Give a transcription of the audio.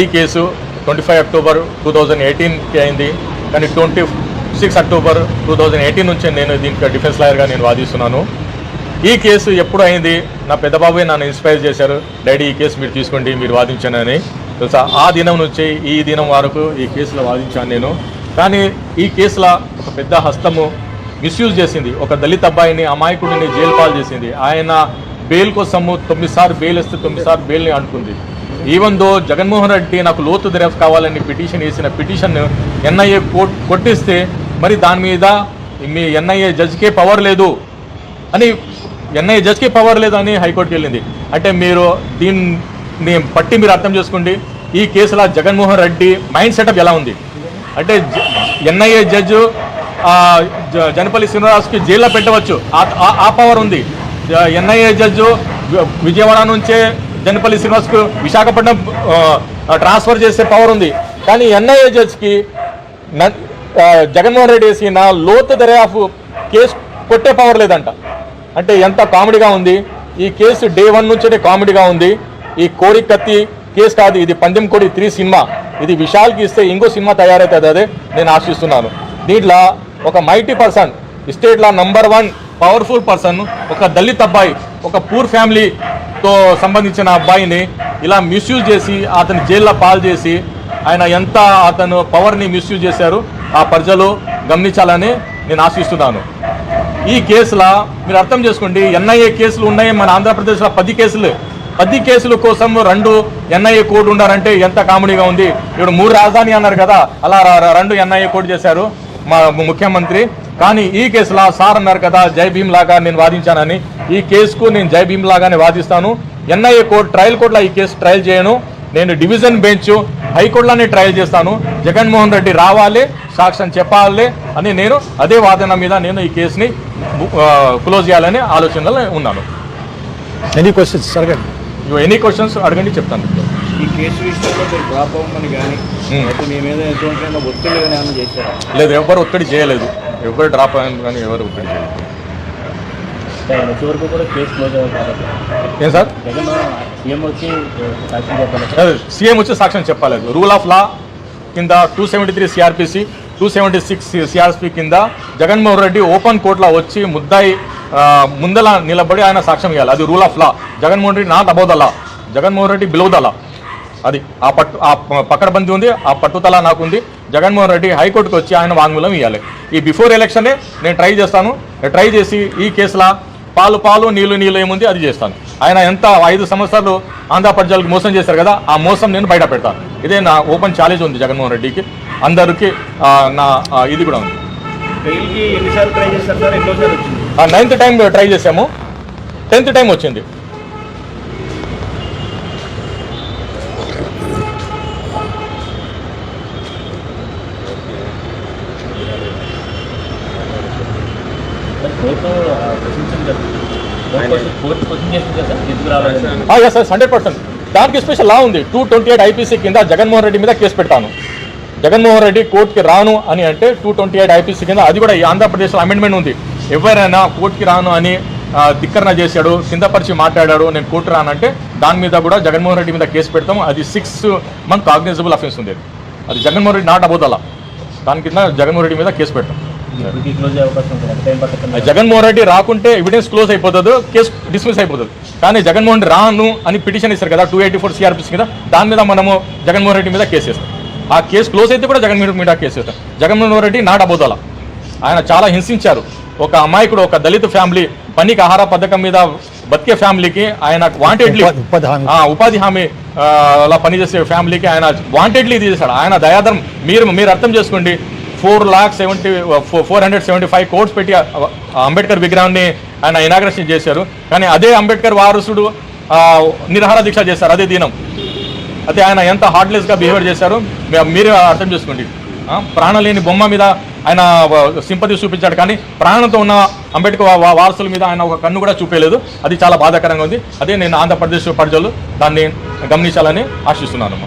ఈ case twenty five October two thousand ఎయిటీన్కి అయింది. కానీ twenty six October two thousand eighteen నుంచి నేను దీనికి డిఫెన్స్ లాయర్గా నేను వాదిస్తున్నాను. ఈ కేసు ఎప్పుడు అయింది? నా పెద్దబాబుయే నన్ను ఇన్స్పైర్ చేశారు. డాడీ ఈ కేసు మీరు తీసుకోండి మీరు వాదించానని తెలుసా? ఆ దినం నుంచి ఈ దినం వరకు ఈ కేసులో వాదించాను నేను. కానీ ఈ కేసులో ఒక పెద్ద హస్తము మిస్యూజ్ చేసింది. ఒక దళిత అబ్బాయిని అమాయకుడిని జైలు పాలు చేసింది. ఆయన బెయిల్ కోసము తొమ్మిదిసార్లు బెయిల్ ఇస్తే తొమ్మిదిసార్లు బెయిల్ని అనుకుంది ఈవెన్ దో జగన్మోహన్ రెడ్డి నాకు లోతు దర్యాప్తు కావాలని పిటిషన్ వేసిన పిటిషన్ ఎన్ఐఏ కోర్ట్ కొట్టిస్తే మరి దాని మీద మీ ఎన్ఐఏ జడ్జికే పవర్ లేదు అని ఎన్ఐఏ జడ్జికే పవర్ లేదు అని హైకోర్టుకి వెళ్ళింది. అంటే మీరు దీన్ని పట్టి మీరు అర్థం చేసుకోండి ఈ కేసులో జగన్మోహన్ రెడ్డి మైండ్ సెటప్ ఎలా ఉంది? అంటే ఎన్ఐఏ జడ్జు జనపల్లి శ్రీనివాస్కి జైల్లో పెట్టవచ్చు. ఆ- ఆ- పవర్ ఉంది. ఎన్ఐఏ జడ్జు విజయవాడ నుంచే జనపల్లి శ్రీనివాస్కు విశాఖపట్నం ట్రాన్స్ఫర్ చేసే పవర్ ఉంది. కానీ ఎన్ఐఏ జడ్జ్కి జగన్మోహన్ రెడ్డి వేసిన లోతు దర్యాఫ్ కేసు కొట్టే పవర్ లేదంట. అంటే ఎంత కామెడీగా ఉంది. ఈ కేసు డే వన్ నుంచే కామెడీగా ఉంది. ఈ కోడి కత్తి కేసు కాదు ఇది పందెం కోడి త్రీ సినిమా. ఇది విశాల్కి ఇస్తే ఇంకో సినిమా తయారవుతుంది అదే నేను ఆశిస్తున్నాను. దీంట్లో ఒక మైటీ పర్సన్ స్టేట్లో నంబర్ వన్ పవర్ఫుల్ పర్సన్ ఒక దళిత్ అబ్బాయి ఒక పూర్ ఫ్యామిలీ తో సంబంధించిన అబ్బాయిని ఇలా మిస్యూజ్ చేసి అతని జైల్లో పాలు చేసి ఆయన ఎంత అతను పవర్ని మిస్యూజ్ చేశారు ఆ ప్రజలు గమనించాలని నేను ఆశిస్తున్నాను. ఈ కేసుల మీరు అర్థం చేసుకోండి ఎన్ఐఏ కేసులు ఉన్నాయి మన ఆంధ్రప్రదేశ్లో పది కేసులు. పది కేసుల కోసం రెండు ఎన్ఐఏ కోడ్ ఉండాలంటే ఎంత కామెడీగా ఉంది. ఇప్పుడు మూడు రాజధాని అన్నారు కదా అలా రెండు ఎన్ఐఏ కోడ్ చేశారు మా ముఖ్యమంత్రి. కానీ ఈ కేసులో సార్ అన్నారు కదా జై భీమ్ లాగా నేను వాదించానని. ఈ కేసుకు నేను జై భీమ్ లాగానే వాదిస్తాను. ఎన్ఐఏ కోర్ట్ ట్రయల్ కోర్టులో ఈ కేసు ట్రయల్ చేయను. నేను డివిజన్ బెంచ్ హైకోర్టులోనే ట్రయల్ చేస్తాను. జగన్మోహన్ రెడ్డి రావాలి సాక్ష్యం చెప్పాలి అని నేను అదే వాదన మీద నేను ఈ కేసుని క్లోజ్ చేయాలని ఆలోచనలో ఉన్నాను. ఎనీ క్వశ్చన్స్ అడగండి ఎనీ క్వశ్చన్స్ అడగండి చెప్తాను. ఈ కేసు విషయంలో మీరు డ్రాప్ అవ్వమని కానీ Hmm. అయితే మీ మీద ఎటువంటి ఒత్తిడి కానీ ఏమైనా చేశారా? లేదు ఎవరు ఒత్తిడి చేయలేదు. ఎవరు డ్రాప్ అయ్యాను కానీ ఎవరు ఏం సార్? సీఎం వచ్చి చెప్పాలి సాక్ష్యం చెప్పలేదు రూల్ ఆఫ్ లా కింద two seventy three CrPC two seventy six CRP కింద జగన్మోహన్ రెడ్డి ఓపెన్ కోర్టులో వచ్చి ముద్దాయి ముందల నిలబడి ఆయన సాక్ష్యం ఇవ్వాలి. అది rule of law Jaganmohan Reddy not above the law Jaganmohan Reddy below the law అది ఆ పట్టు ఆ పక్కడబంది ఉంది ఆ పట్టుదల నాకుంది. జగన్మోహన్ రెడ్డి హైకోర్టుకు వచ్చి ఆయన వాంగ్మూలం ఇవ్వాలి ఈ బిఫోర్ ఎలక్షనే నేను ట్రై చేస్తాను. ట్రై చేసి ఈ కేసులో పాలు పాలు నీళ్ళు నీళ్ళు ఏముంది అది చేస్తాను. ఆయన ఎంత ఐదు సంవత్సరాలు ఆంధ్ర ప్రజలకు మోసం చేశారు కదా ఆ మోసం నేను బయట పెడతాను. ఇదే నా ఓపెన్ ఛాలెంజ్ ఉంది జగన్మోహన్ రెడ్డికి. అందరికీ నా ఇది కూడా ఉంది. నైన్త్ టైం ట్రై చేసాము టెన్త్ టైం వచ్చింది కోర్టు ప్రశ్నించింది కదా కోర్టు క్వశ్చన్ చేసింది కదా ఎందుకు రాలేదు ఎస్ ఎస్ హండ్రెడ్ పర్సెంట్ దానికి స్పెషల్ లా ఉంది. టూ ట్వంటీ ఎయిట్ ఐపీసీ కింద జగన్మోహన్ రెడ్డి మీద కేసు పెట్టాను. జగన్మోహన్ రెడ్డి కోర్టుకి రాను అని అంటే టూ ట్వంటీ ఎయిట్ ఐపీసీ కింద అది కూడా ఈ ఆంధ్రప్రదేశ్లో అమెండ్మెంట్ ఉంది. ఎవరైనా కోర్టుకి రాను అని ధిక్కరణ చేశాడు కిందపరిచి మాట్లాడాడు నేను కోర్టు రానంటే దాని మీద కూడా జగన్మోహన్ రెడ్డి మీద కేసు పెడతాం అది సిక్స్ మంత్ కాగ్నిజబుల్ అఫెన్స్ ఉంది. అది. Jaganmohan Reddy not above the law. దాని కింద జగన్మోహన్ రెడ్డి మీద కేసు పెట్టాం. జగన్మోహన్ రెడ్డి రాకుంటే ఎవిడెన్స్ క్లోజ్ అయిపోతుంది కేసు డిస్మిస్ అయిపోతుంది. కానీ జగన్మోహన్ రెడ్డి రాను అని పిటిషన్ ఇస్తారు కదా టూ ఎయిటీ ఫోర్ సిఆర్పిస్ మీద దాని మీద మనము జగన్మోహన్ రెడ్డి మీద కేసు వేస్తాం. ఆ కేసు క్లోజ్ అయితే కూడా జగన్మోహన్ మీద కేసు వేస్తాం. జగన్మోహన్ రెడ్డి నాట్ అబోదాల ఆయన చాలా హింసించారు. ఒక అమాయకుడు ఒక దళిత ఫ్యామిలీ పనికి ఆహార పథకం మీద బతికే ఫ్యామిలీకి ఆయన వాంటెడ్లీ ఉపాధి- ఉపాధి హామీ. అలా పనిచేసే ఫ్యామిలీకి ఆయన వాంటెడ్లీ ఇది చేశాడు ఆయన దయాధరం మీరు మీరు అర్థం చేసుకోండి. Four lakh seventy four hundred seventy five crores పెట్టి అంబేద్కర్ విగ్రహాన్ని ఆయన ఇనాగ్రేషన్ చేశారు. కానీ అదే అంబేద్కర్ వారసుడు నిరహార నిరాహార దీక్ష చేశారు అదే దినం. అయితే ఆయన ఎంత హార్ట్లెస్గా బిహేవియర్ చేశారు మీరే అర్థం చేసుకోండి. ప్రాణం లేని బొమ్మ మీద ఆయన సింపతి చూపించాడు. కానీ ప్రాణంతో ఉన్న అంబేద్కర్ వారసుల మీద ఆయన ఒక కన్ను కూడా చూపేయలేదు అది చాలా బాధాకరంగా ఉంది. అదే నేను ఆంధ్రప్రదేశ్ ప్రజలు దాన్ని గమనించాలని ఆశిస్తున్నాను.